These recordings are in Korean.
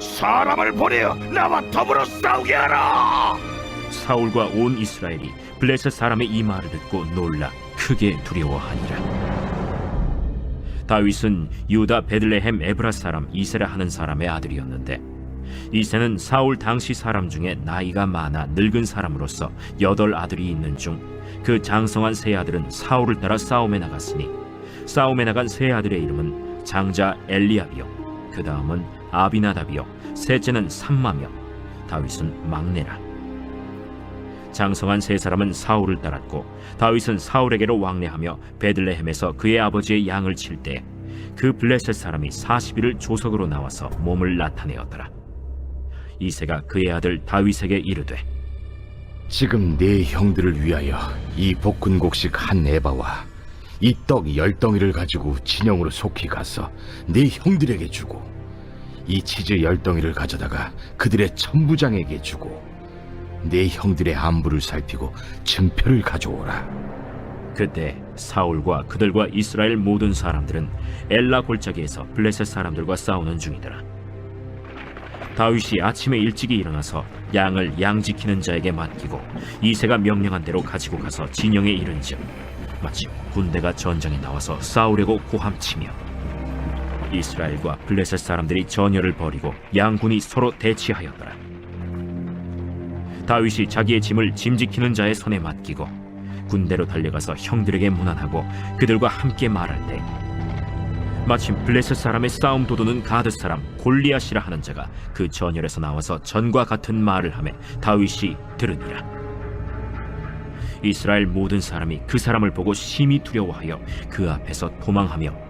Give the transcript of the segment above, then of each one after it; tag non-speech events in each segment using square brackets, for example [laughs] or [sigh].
사람을 보내어 나와 더불어 싸우게 하라. 사울과 온 이스라엘이 블레셋 사람의 이 말을 듣고 놀라 크게 두려워하니라 다윗은 유다 베들레헴 에브라 사람 이세라 하는 사람의 아들이었는데 이세는 사울 당시 사람 중에 나이가 많아 늙은 사람으로서 여덟 아들이 있는 중 그 장성한 세 아들은 사울을 따라 싸움에 나갔으니 싸움에 나간 세 아들의 이름은 장자 엘리압이요 그 다음은 아비나답이요. 셋째는 삼마며 다윗은 막내라. 장성한 세 사람은 사울을 따랐고 다윗은 사울에게로 왕래하며 베들레헴에서 그의 아버지의 양을 칠 때 그 블레셋 사람이 40일을 조석으로 나와서 몸을 나타내었더라. 이세가 그의 아들 다윗에게 이르되 지금 네 형들을 위하여 이 볶은 곡식 한 에바와 이 떡 열 덩이를 가지고 진영으로 속히 가서 네 형들에게 주고 이 치즈 열 덩이를 가져다가 그들의 천부장에게 주고 네 형들의 안부를 살피고 증표를 가져오라. 그때 사울과 그들과 이스라엘 모든 사람들은 엘라 골짜기에서 블레셋 사람들과 싸우는 중이더라 다윗이 아침에 일찍이 일어나서 양을 양 지키는 자에게 맡기고 이세가 명령한 대로 가지고 가서 진영에 이른즉 마침 군대가 전장에 나와서 싸우려고 고함치며 이스라엘과 블레셋 사람들이 전열을 벌이고 양군이 서로 대치하였더라. 다윗이 자기의 짐을 짐 지키는 자의 손에 맡기고 군대로 달려가서 형들에게 문안하고 그들과 함께 말할 때 마침 블레셋 사람의 싸움 도두는 가드 사람 골리앗이라 하는 자가 그 전열에서 나와서 전과 같은 말을 하매 다윗이 들으니라. 이스라엘 모든 사람이 그 사람을 보고 심히 두려워하여 그 앞에서 도망하며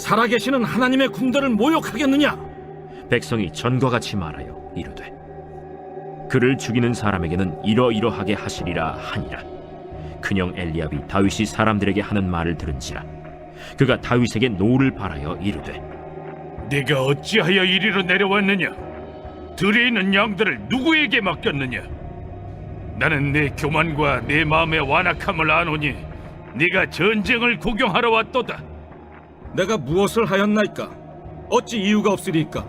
살아계시는 하나님의 군대를 모욕하겠느냐? 백성이 전과 같이 말하여 이르되 그를 죽이는 사람에게는 이러이러하게 하시리라 하니라 큰형 엘리압이 다윗이 사람들에게 하는 말을 들은지라 그가 다윗에게 노를 바라여 이르되 네가 어찌하여 이리로 내려왔느냐? 들에 있는 양들을 누구에게 맡겼느냐? 나는 내 교만과 내 마음의 완악함을 아노니 네가 전쟁을 구경하러 왔도다. 내가 무엇을 하였나이까? 어찌 이유가 없으리까?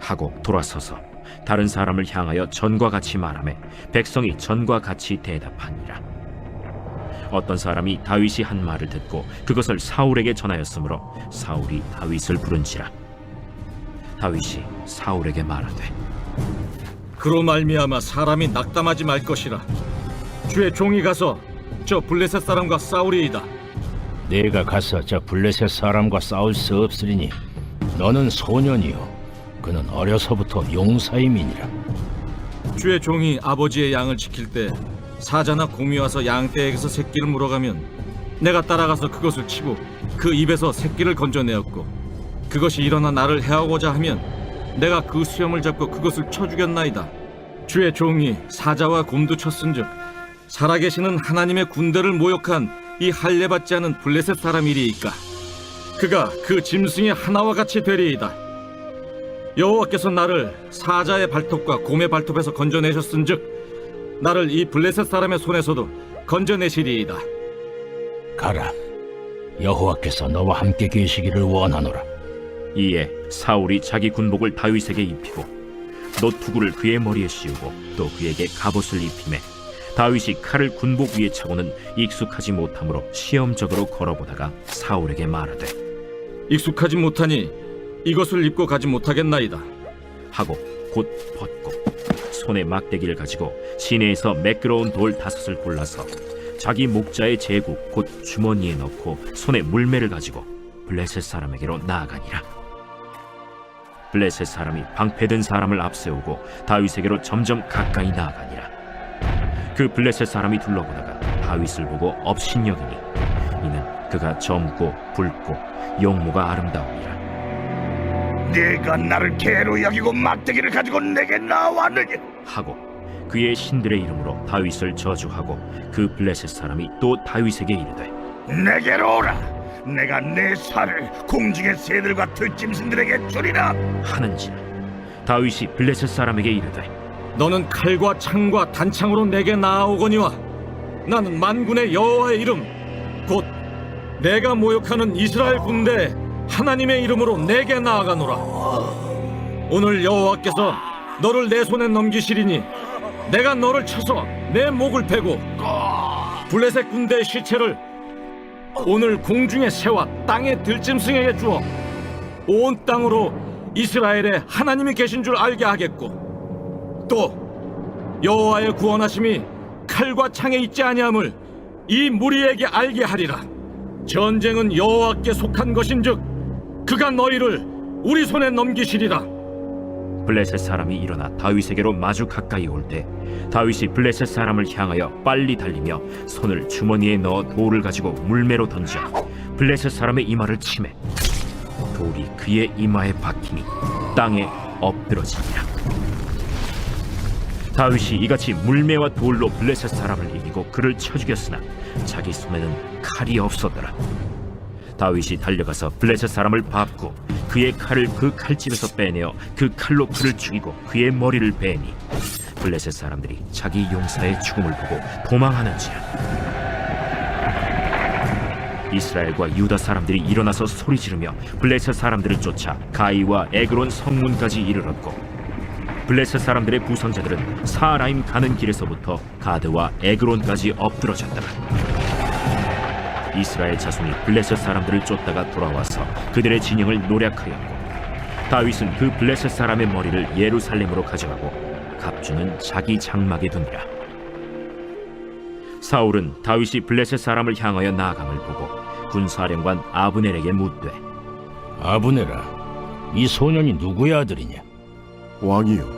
하고 돌아서서 다른 사람을 향하여 전과 같이 말하매 백성이 전과 같이 대답하니라 어떤 사람이 다윗이 한 말을 듣고 그것을 사울에게 전하였으므로 사울이 다윗을 부른지라 다윗이 사울에게 말하되 그로 말미암아 사람이 낙담하지 말 것이라. 주의 종이 가서 저 블레셋 사람과 싸우리이다. 내가 가서 저 블레셋 사람과 싸울 수 없으리니 너는 소년이요 그는 어려서부터 용사임이니라 주의 종이 아버지의 양을 지킬 때 사자나 곰이 와서 양떼에게서 새끼를 물어가면 내가 따라가서 그것을 치고 그 입에서 새끼를 건져내었고 그것이 일어나 나를 해하고자 하면 내가 그 수염을 잡고 그것을 쳐 죽였나이다. 주의 종이 사자와 곰도 쳤은즉 살아계시는 하나님의 군대를 모욕한 이 할례받지 않은 블레셋 사람이리이까 그가 그 짐승의 하나와 같이 되리이다. 여호와께서 나를 사자의 발톱과 곰의 발톱에서 건져내셨은즉 나를 이 블레셋 사람의 손에서도 건져내시리이다. 가라 여호와께서 너와 함께 계시기를 원하노라 이에 사울이 자기 군복을 다윗에게 입히고 노투구를 그의 머리에 씌우고 또 그에게 갑옷을 입히매 다윗이 칼을 군복 위에 차고는 익숙하지 못하므로 시험적으로 걸어보다가 사울에게 말하되 익숙하지 못하니 이것을 입고 가지 못하겠나이다. 하고 곧 벗고 손에 막대기를 가지고 시내에서 매끄러운 돌 다섯을 골라서 자기 목자의 제구 곧 주머니에 넣고 손에 물매를 가지고 블레셋 사람에게로 나아가니라 블레셋 사람이 방패든 사람을 앞세우고 다윗에게로 점점 가까이 나아가니라 그 블레셋 사람이 둘러보다가 다윗을 보고 업신여기니 이는 그가 젊고 붉고 용모가 아름다우니라 네가 나를 개로 여기고 막대기를 가지고 내게 나왔느냐? 하고 그의 신들의 이름으로 다윗을 저주하고 그 블레셋 사람이 또 다윗에게 이르되 내게로 오라. 내가 내 살을 공중의 새들과 들짐승들에게 주리라. 하는지라 다윗이 블레셋 사람에게 이르되 너는 칼과 창과 단창으로 내게 나아오거니와 나는 만군의 여호와의 이름 곧 내가 모욕하는 이스라엘 군대 하나님의 이름으로 내게 나아가노라. 오늘 여호와께서 너를 내 손에 넘기시리니 내가 너를 쳐서 내 목을 베고 블레셋 군대의 시체를 오늘 공중의 새와 땅의 들짐승에게 주어 온 땅으로 이스라엘에 하나님이 계신 줄 알게 하겠고 또 여호와의 구원하심이 칼과 창에 있지 아니함을 이 무리에게 알게 하리라. 전쟁은 여호와께 속한 것인즉 그가 너희를 우리 손에 넘기시리라. 블레셋 사람이 일어나 다윗에게로 마주 가까이 올 때 다윗이 블레셋 사람을 향하여 빨리 달리며 손을 주머니에 넣어 돌을 가지고 물매로 던져 블레셋 사람의 이마를 치매 돌이 그의 이마에 박히니 땅에 엎드러지니라 다윗이 이같이 물매와 돌로 블레셋 사람을 이기고 그를 쳐 죽였으나 자기 손에는 칼이 없었더라. 다윗이 달려가서 블레셋 사람을 밟고 그의 칼을 그 칼집에서 빼내어 그 칼로 그를 죽이고 그의 머리를 베니 블레셋 사람들이 자기 용사의 죽음을 보고 도망하는지라. 이스라엘과 유다 사람들이 일어나서 소리 지르며 블레셋 사람들을 쫓아 가이와 에그론 성문까지 이르렀고 블레셋 사람들의 부상자들은 사라임 가는 길에서부터 가드와 에그론까지 엎드러졌더라 이스라엘 자손이 블레셋 사람들을 쫓다가 돌아와서 그들의 진영을 노략하였고 다윗은 그 블레셋 사람의 머리를 예루살렘으로 가져가고 갑주는 자기 장막에 두니라 사울은 다윗이 블레셋 사람을 향하여 나아감을 보고 군사령관 아브넬에게 묻되 아브네라 이 소년이 누구의 아들이냐? 왕이요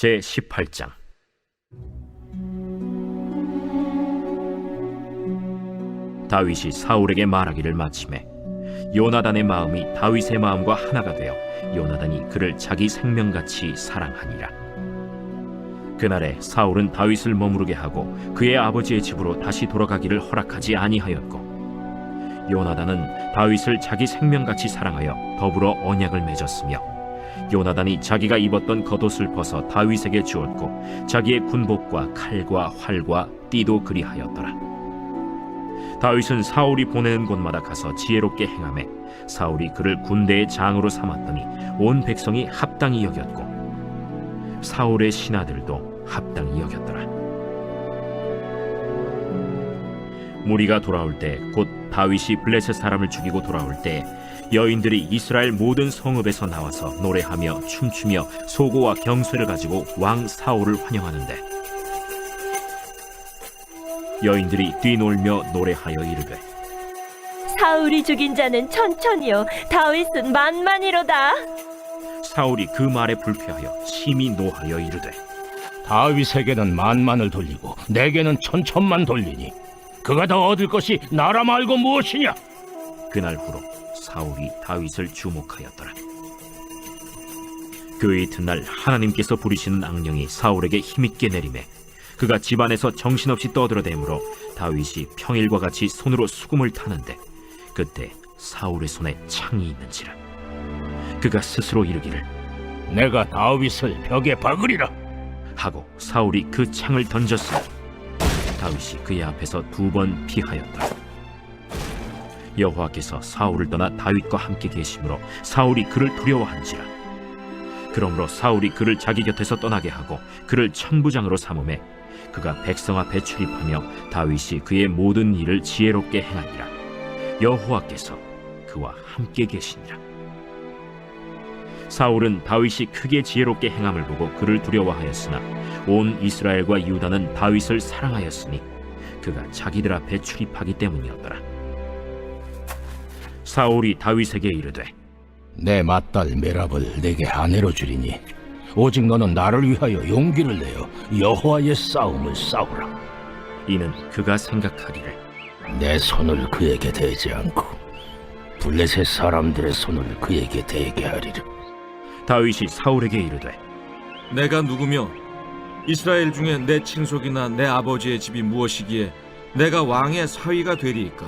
제 18장. 다윗이 사울에게 말하기를 마침에 요나단의 마음이 다윗의 마음과 하나가 되어 요나단이 그를 자기 생명같이 사랑하니라. 그날에 사울은 다윗을 머무르게 하고 그의 아버지의 집으로 다시 돌아가기를 허락하지 아니하였고 요나단은 다윗을 자기 생명같이 사랑하여 더불어 언약을 맺었으며 요나단이 자기가 입었던 겉옷을 벗어 다윗에게 주었고 자기의 군복과 칼과 활과 띠도 그리하였더라 다윗은 사울이 보내는 곳마다 가서 지혜롭게 행하매 사울이 그를 군대의 장으로 삼았더니 온 백성이 합당히 여겼고 사울의 신하들도 합당히 여겼더라. 무리가 돌아올 때 곧 다윗이 블레셋 사람을 죽이고 돌아올 때 여인들이 이스라엘 모든 성읍에서 나와서 노래하며 춤추며 소고와 경쇠를 가지고 왕 사울을 환영하는데 여인들이 뛰놀며 노래하여 이르되 사울이 죽인 자는 천천히요. 다윗은 만만이로다. 사울이 그 말에 불쾌하여 심히 노하여 이르되 다윗에게는 만만을 돌리고 내게는 천천만 돌리니 그가 더 얻을 것이 나라 말고 무엇이냐? 그날 후로 사울이 다윗을 주목하였더라. 그 이튿날 하나님께서 부리시는 악령이 사울에게 힘있게 내림에 그가 집안에서 정신없이 떠들어대므로 다윗이 평일과 같이 손으로 수금을 타는데 그때 사울의 손에 창이 있는지라 그가 스스로 이르기를 내가 다윗을 벽에 박으리라 하고 사울이 그 창을 던졌으니 다윗이 그의 앞에서 두 번 피하였더라. 여호와께서 사울을 떠나 다윗과 함께 계심으로 사울이 그를 두려워한지라. 그러므로 사울이 그를 자기 곁에서 떠나게 하고 그를 천부장으로 삼음에 그가 백성 앞에 출입하며 다윗이 그의 모든 일을 지혜롭게 행하니라. 여호와께서 그와 함께 계시니라. 사울은 다윗이 크게 지혜롭게 행함을 보고 그를 두려워하였으나 온 이스라엘과 유다는 다윗을 사랑하였으니 그가 자기들 앞에 출입하기 때문이었더라. 사울이 다윗에게 이르되 내 맏딸 메랍을 내게 아내로 주리니 오직 너는 나를 위하여 용기를 내어 여호와의 싸움을 싸우라. 이는 그가 생각하기를 내 손을 그에게 대지 않고 블레셋 사람들의 손을 그에게 대게 하리라. 다윗이 사울에게 이르되 내가 누구며 이스라엘 중에 내 친속이나 내 아버지의 집이 무엇이기에 내가 왕의 사위가 되리이까?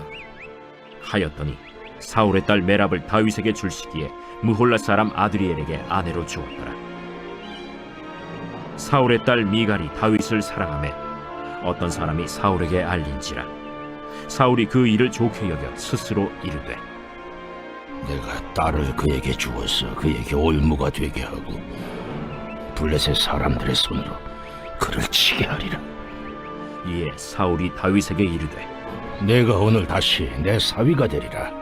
하였더니 사울의 딸 메랍을 다윗에게 줄 시기에 무홀라 사람 아드리엘에게 아내로 주었더라. 사울의 딸 미갈이 다윗을 사랑하매 어떤 사람이 사울에게 알린지라. 사울이 그 일을 좋게 여겨 스스로 이르되 내가 딸을 그에게 주어서 그에게 올무가 되게 하고 블레셋 사람들의 손으로 그를 치게 하리라. 이에 사울이 다윗에게 이르되 내가 오늘 다시 내 사위가 되리라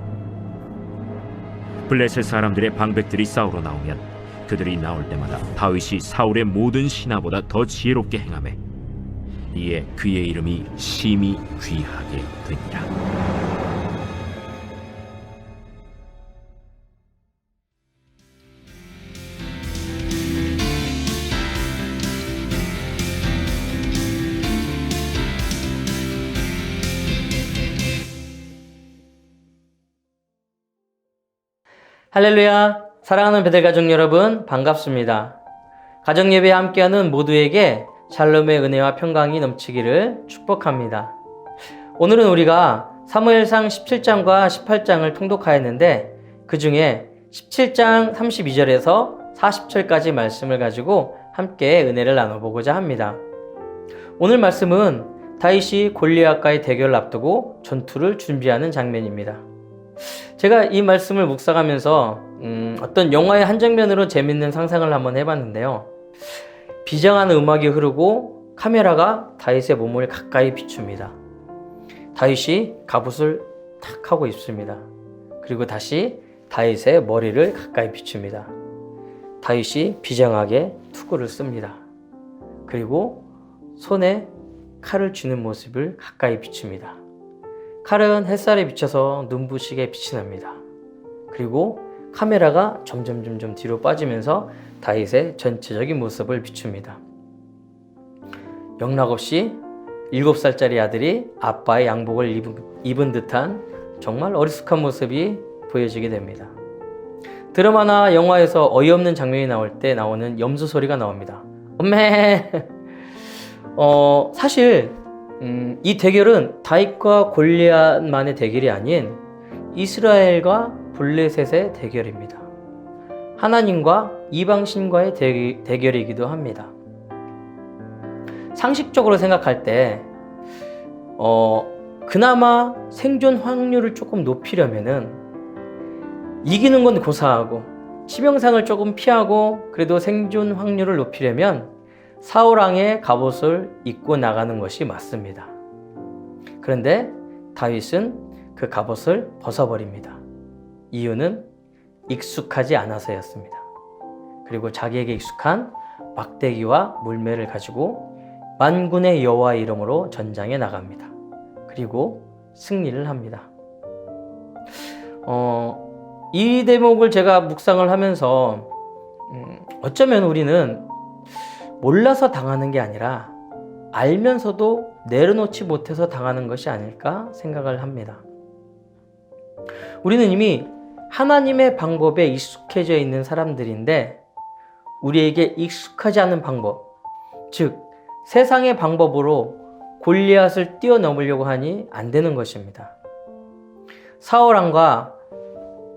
블레셋 사람들의 방백들이 싸우러 나오면 그들이 나올 때마다 다윗이 사울의 모든 신하보다 더 지혜롭게 행하매 이에 그의 이름이 심히 귀하게 되니라. 할렐루야! 사랑하는 베델 가족 여러분, 반갑습니다. 가정 예배에 함께하는 모두에게 샬롬의 은혜와 평강이 넘치기를 축복합니다. 오늘은 우리가 사무엘상 17장과 18장을 통독하였는데 그 중에 17장 32절에서 40절까지 말씀을 가지고 함께 은혜를 나눠보고자 합니다. 오늘 말씀은 다윗이 골리앗과의 대결을 앞두고 전투를 준비하는 장면입니다. 제가 이 말씀을 묵상하면서 음, 어떤 영화의 한 장면으로 재밌는 상상을 한번 해봤는데요. 비장한 음악이 흐르고 카메라가 다윗의 몸을 가까이 비춥니다. 다윗이 갑옷을 탁 하고 있습니다. 그리고 다시 다윗의 머리를 가까이 비춥니다. 다윗이 비장하게 투구를 씁니다. 그리고 손에 칼을 쥐는 모습을 가까이 비춥니다. 칼은 햇살에 비쳐서 눈부시게 빛이 납니다. 그리고 카메라가 점점 점점 뒤로 빠지면서 다윗의 전체적인 모습을 비춥니다. 영락없이 7살짜리 아들이 아빠의 양복을 입은, 입은 듯한 정말 어리숙한 모습이 보여지게 됩니다. 드라마나 영화에서 어이없는 장면이 나올 때 나오는 염소 소리가 나옵니다. 엄매! [laughs] 어, 사실 음, 이 대결은 다윗과 골리앗만의 대결이 아닌 이스라엘과 블레셋의 대결입니다. 하나님과 이방신과의 대, 대결이기도 합니다. 상식적으로 생각할 때, 어, 그나마 생존 확률을 조금 높이려면은 이기는 건 고사하고 치명상을 조금 피하고 그래도 생존 확률을 높이려면 사울왕의 갑옷을 입고 나가는 것이 맞습니다. 그런데 다윗은 그 갑옷을 벗어버립니다. 이유는 익숙하지 않아서였습니다. 그리고 자기에게 익숙한 막대기와 물매를 가지고 만군의 여호와 이름으로 전장에 나갑니다. 그리고 승리를 합니다. 어, 이 대목을 제가 묵상을 하면서 음, 어쩌면 우리는 몰라서 당하는 게 아니라 알면서도 내려놓지 못해서 당하는 것이 아닐까 생각을 합니다. 우리는 이미 하나님의 방법에 익숙해져 있는 사람들인데 우리에게 익숙하지 않은 방법, 즉 세상의 방법으로 골리앗을 뛰어넘으려고 하니 안 되는 것입니다. 사울왕과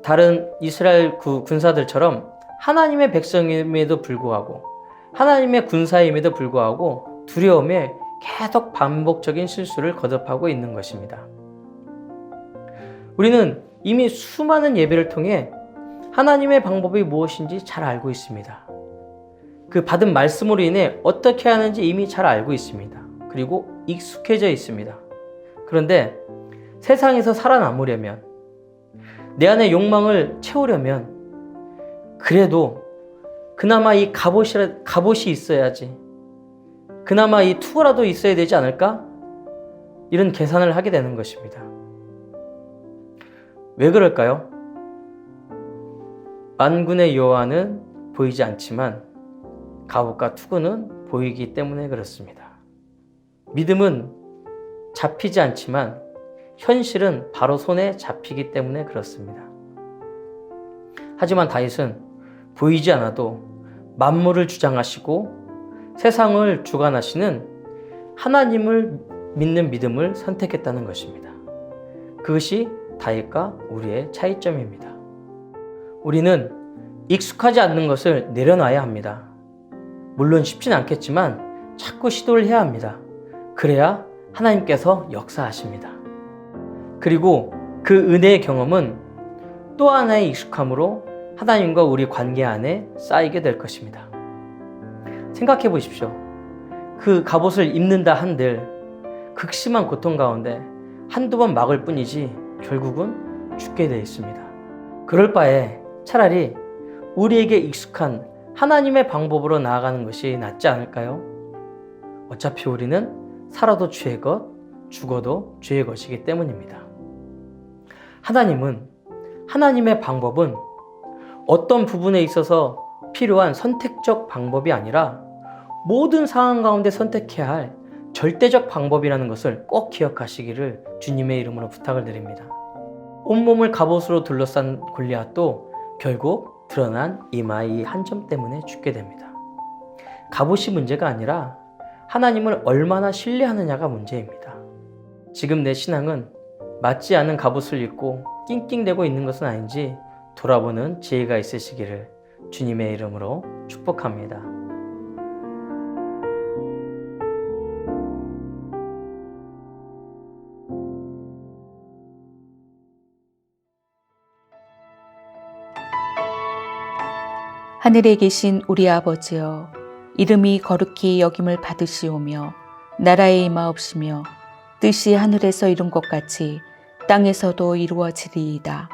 다른 이스라엘 군사들처럼 하나님의 백성임에도 불구하고 하나님의 군사임에도 불구하고 두려움에 계속 반복적인 실수를 거듭하고 있는 것입니다. 우리는 이미 수많은 예배를 통해 하나님의 방법이 무엇인지 잘 알고 있습니다. 그 받은 말씀으로 인해 어떻게 하는지 이미 잘 알고 있습니다. 그리고 익숙해져 있습니다. 그런데 세상에서 살아남으려면 내 안의 욕망을 채우려면 그래도 그나마 이 갑옷이, 갑옷이 있어야지. 그나마 이 투어라도 있어야 되지 않을까? 이런 계산을 하게 되는 것입니다. 왜 그럴까요? 만군의 여호와는 보이지 않지만 갑옷과 투구는 보이기 때문에 그렇습니다. 믿음은 잡히지 않지만 현실은 바로 손에 잡히기 때문에 그렇습니다. 하지만 다윗은 보이지 않아도 만물을 주장하시고 세상을 주관하시는 하나님을 믿는 믿음을 선택했다는 것입니다. 그것이 다윗과 우리의 차이점입니다. 우리는 익숙하지 않는 것을 내려놔야 합니다. 물론 쉽진 않겠지만 자꾸 시도를 해야 합니다. 그래야 하나님께서 역사하십니다. 그리고 그 은혜의 경험은 또 하나의 익숙함으로 하나님과 우리 관계 안에 쌓이게 될 것입니다. 생각해 보십시오. 그 갑옷을 입는다 한들 극심한 고통 가운데 한두 번 막을 뿐이지 결국은 죽게 되어 있습니다. 그럴 바에 차라리 우리에게 익숙한 하나님의 방법으로 나아가는 것이 낫지 않을까요? 어차피 우리는 살아도 죄의 것, 죽어도 죄의 것이기 때문입니다. 하나님은 하나님의 방법은 어떤 부분에 있어서 필요한 선택적 방법이 아니라 모든 상황 가운데 선택해야 할 절대적 방법이라는 것을 꼭 기억하시기를 주님의 이름으로 부탁을 드립니다. 온몸을 갑옷으로 둘러싼 골리앗도 결국 드러난 이마의 한점 때문에 죽게 됩니다. 갑옷이 문제가 아니라 하나님을 얼마나 신뢰하느냐가 문제입니다. 지금 내 신앙은 맞지 않은 갑옷을 입고 낑낑대고 있는 것은 아닌지 돌아보는 지혜가 있으시기를 주님의 이름으로 축복합니다. 하늘에 계신 우리 아버지여 이름이 거룩히 여김을 받으시오며 나라의 임하옵시며 뜻이 하늘에서 이룬 것 같이 땅에서도 이루어지리이다.